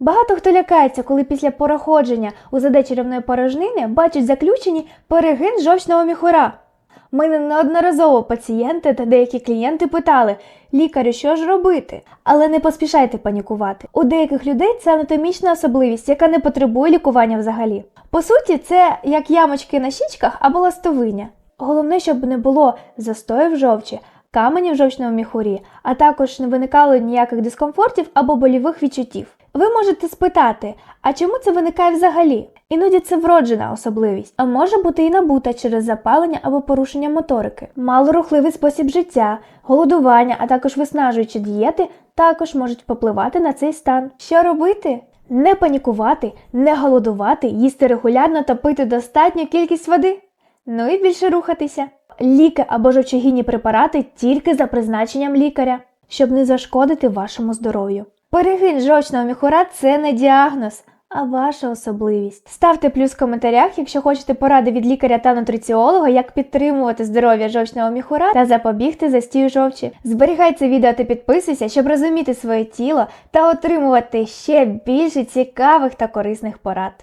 Багато хто лякається, коли після пороходження у ЗД черевної порожнини бачать заключені перегин жовчного міхура. Мене неодноразово пацієнти та деякі клієнти питали, лікарю, що ж робити? Але не поспішайте панікувати. У деяких людей це анатомічна особливість, яка не потребує лікування взагалі. По суті, це як ямочки на щічках або ластовиня. Головне, щоб не було застою в жовчі, каменів в жовчному міхурі, а також не виникало ніяких дискомфортів або болівих відчуттів. Ви можете спитати, а чому це виникає взагалі? Іноді це вроджена особливість, а може бути і набута через запалення або порушення моторики. Малорухливий спосіб життя, голодування, а також виснажуючі дієти також можуть попливати на цей стан. Що робити? Не панікувати, не голодувати, їсти регулярно та пити достатню кількість води. Ну і більше рухатися. Ліки або жовчогінні препарати тільки за призначенням лікаря, щоб не зашкодити вашому здоров'ю. Перегин жовчного міхура це не діагноз, а ваша особливість. Ставте плюс в коментарях, якщо хочете поради від лікаря та нутриціолога, як підтримувати здоров'я жовчного міхура та запобігти застію жовчі. Зберігай це відео та підписуйся, щоб розуміти своє тіло та отримувати ще більше цікавих та корисних порад.